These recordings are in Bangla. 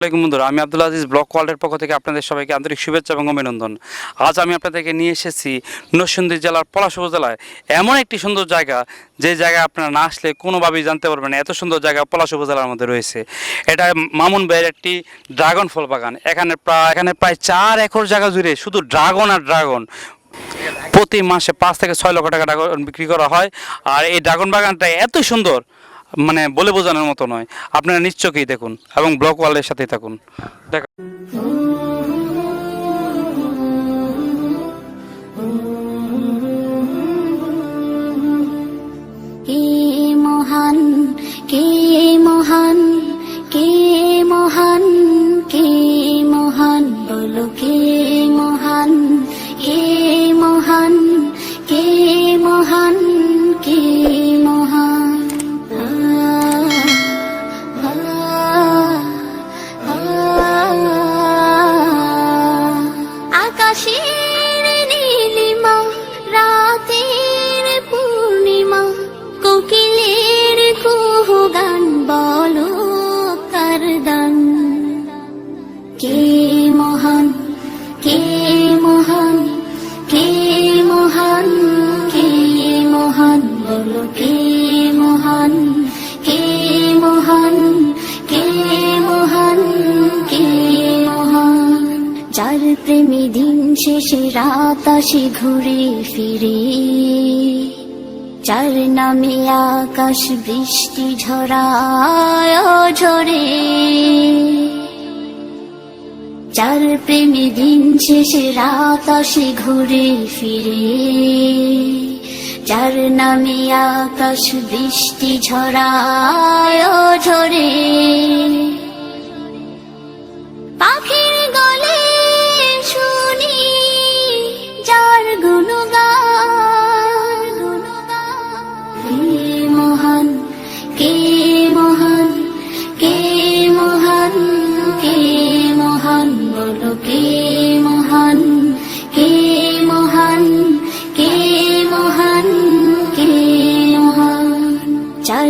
বন্ধুরা, আমি আব্দুল আজিজ ব্লক ওয়ার্ল্ডের পক্ষ থেকে আপনাদের সবাইকে আন্তরিক শুভেচ্ছা এবং অভিনন্দন। আজ আমি আপনাদেরকে নিয়ে এসেছি নরসিংদী জেলার পলাশ উপজেলায়। এমন একটি সুন্দর জায়গা, যে জায়গায় আপনারা না আসলে কোনোভাবেই জানতে পারবেন এত সুন্দর জায়গা পলাশ উপজেলার মধ্যে রয়েছে। এটা মামুন ভাইয়ের একটি ড্রাগন ফল বাগান। এখানে প্রায় এখানে প্রায় চার একর জায়গা জুড়ে শুধু ড্রাগন আর ড্রাগন। প্রতি মাসে পাঁচ থেকে ছয় লক্ষ টাকা ড্রাগন বিক্রি করা হয়। আর এই ড্রাগন বাগানটা এত সুন্দর মানে বলে বোঝানোর মতো নয়। আপনারা নিশ্চয়ই দেখুন এবং ব্লক ওয়ালের সাথে থাকুন। দেখ বলো কে মহান কে মহান কে মহান কে মহান? যার প্রেমী দিন শেষে রাত আসে ঘুরে ফিরে। যার নামে আকাশ বৃষ্টি ঝরায় ঝরে। যার প্রেমী দিন শেষে রাত আসে ঘুরে ফিরে। যার নামে আকাশ বৃষ্টি ঝরায় ঝরে। পাখির গলে শুনি যার গুণগান। কে মহান কে মহান কে মহান কে মহান বলো কে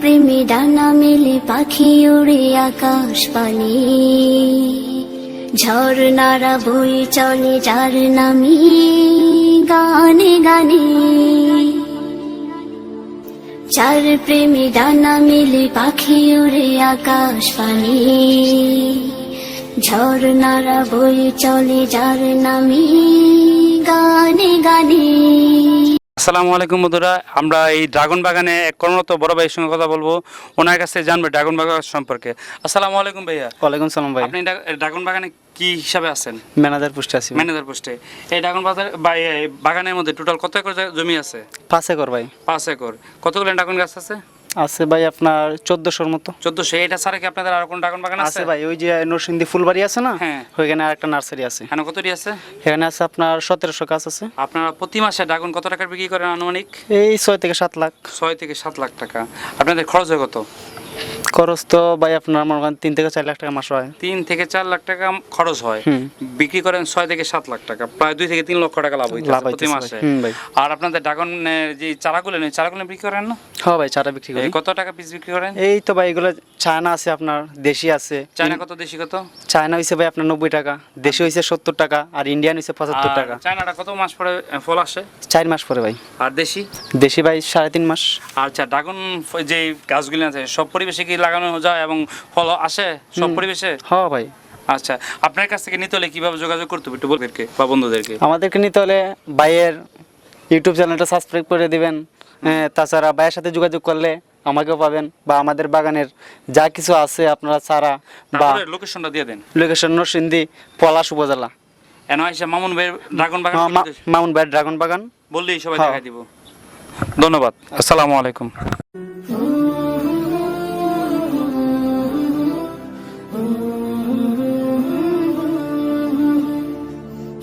প্রেমে ডানা মেলে পাখি উড়ে আকাশ পানে। ঝর্ণারা বই চলে যার নামি গানে গানে। চার প্রেমী ডানা মিলে পাখি উড়ে আকাশ পানি। ঝর্ণারা বই চলে যার নামি গানে গানে। আসসালামু আলাইকুম বন্ধুরা আমরা এই ড্রাগন বাগানে এক কর্মরত বড় ভাইয়ের সঙ্গে কথা বলব। ওনার কাছে জানব ড্রাগন বাগান সম্পর্কে। আসসালামু আলাইকুম ভাইয়া। ওয়ালাইকুম সালাম ভাই। আপনি ড্রাগন বাগানে কি হিসাবে আছেন? ম্যানেজার পোস্টে আছি ম্যানেজার পোস্টে। এই ড্রাগন বাজার বাগানের মধ্যে টোটাল কত একর জমি আছে? পাঁচ একর ভাই। পাঁচ একর। কতগুলো ড্রাগন গাছ আছে? আছে ভাই আপনার চোদ্দশোর মতো। চোদ্দশো এটা ছাড়া কি আপনাদের আর কোন ড্রাগন বাগান আছে আছে? ভাই ওই যে নরসিংদী ফুলবাড়ি আছে না? হ্যাঁ। ওইখানে আরেকটা নার্সারি আছে। এখানে কতটি আছে? এখানে আছে আপনার সতেরোশো গাছ আছে। আপনারা প্রতি মাসে ড্রাগন কত টাকার বিক্রি করেন আনুমানিক? এই ছয় থেকে সাত লাখ। ছয় থেকে সাত লাখ টাকা। আপনাদের খরচ হয় কত? খরচ তো ভাই আপনার মনে করেন তিন থেকে চার লাখ টাকা মাস হয়। তিন থেকে চার লাখ টাকা খরচ হয়। বিক্রি করেন ছয় থেকে সাত লাখ টাকা। প্রায় দুই থেকে তিন লক্ষ টাকা লাভ হইতেছে লাভ প্রতি মাসে। আর আপনাদের ড্রাগনের যে চারাগুলো নেই চারাগুলো বিক্রি করেন না? হ্যাঁ ভাই চারা বিক্রি করি। কত টাকা পিস বিক্রি করেন? এই তো ভাই এগুলো চায়না আছে আপনার দেশি আছে। চায়না কত দেশি কত? চায়না হয়েছে ভাই আপনার নব্বই টাকা দেশি হয়েছে সত্তর টাকা আর ইন্ডিয়ান হয়েছে পঁচাত্তর টাকা। চায়নাটা কত মাস পরে ফল আসে? চার মাস পরে ভাই। আর দেশি? দেশি ভাই সাড়ে তিন মাস। আচ্ছা ড্রাগন যে গাছগুলি আছে সব পরিবেশে কি লাগানো যায় এবং ফল আসে সব পরিবেশে? হ্যাঁ ভাই। আচ্ছা আপনার কাছ থেকে নিতে হলে কীভাবে যোগাযোগ করতে হবে একটু বলবেন বা বন্ধুদেরকে? আমাদেরকে নিতে হলে বাইয়ের ইউটিউব চ্যানেলটা সাবস্ক্রাইব করে দিবেন। হ্যাঁ, তাছাড়া ভাইয়ের সাথে যোগাযোগ করলে আমাকেও পাবেন বা আমাদের বাগানের যা কিছু আছে আপনারা চারা বা লোকেশনটা দিয়ে দেন। লোকেশন নরসিংদী পলাশ উপজেলা। এন এসে মামুন ভাইয়ের ড্রাগন বাগান মা- মামুন ভাই ড্রাগন বাগান। বললেই সবাই হ্যাঁ। দেখাই দিব। ধন্যবাদ। আসসালামু আলাইকুম।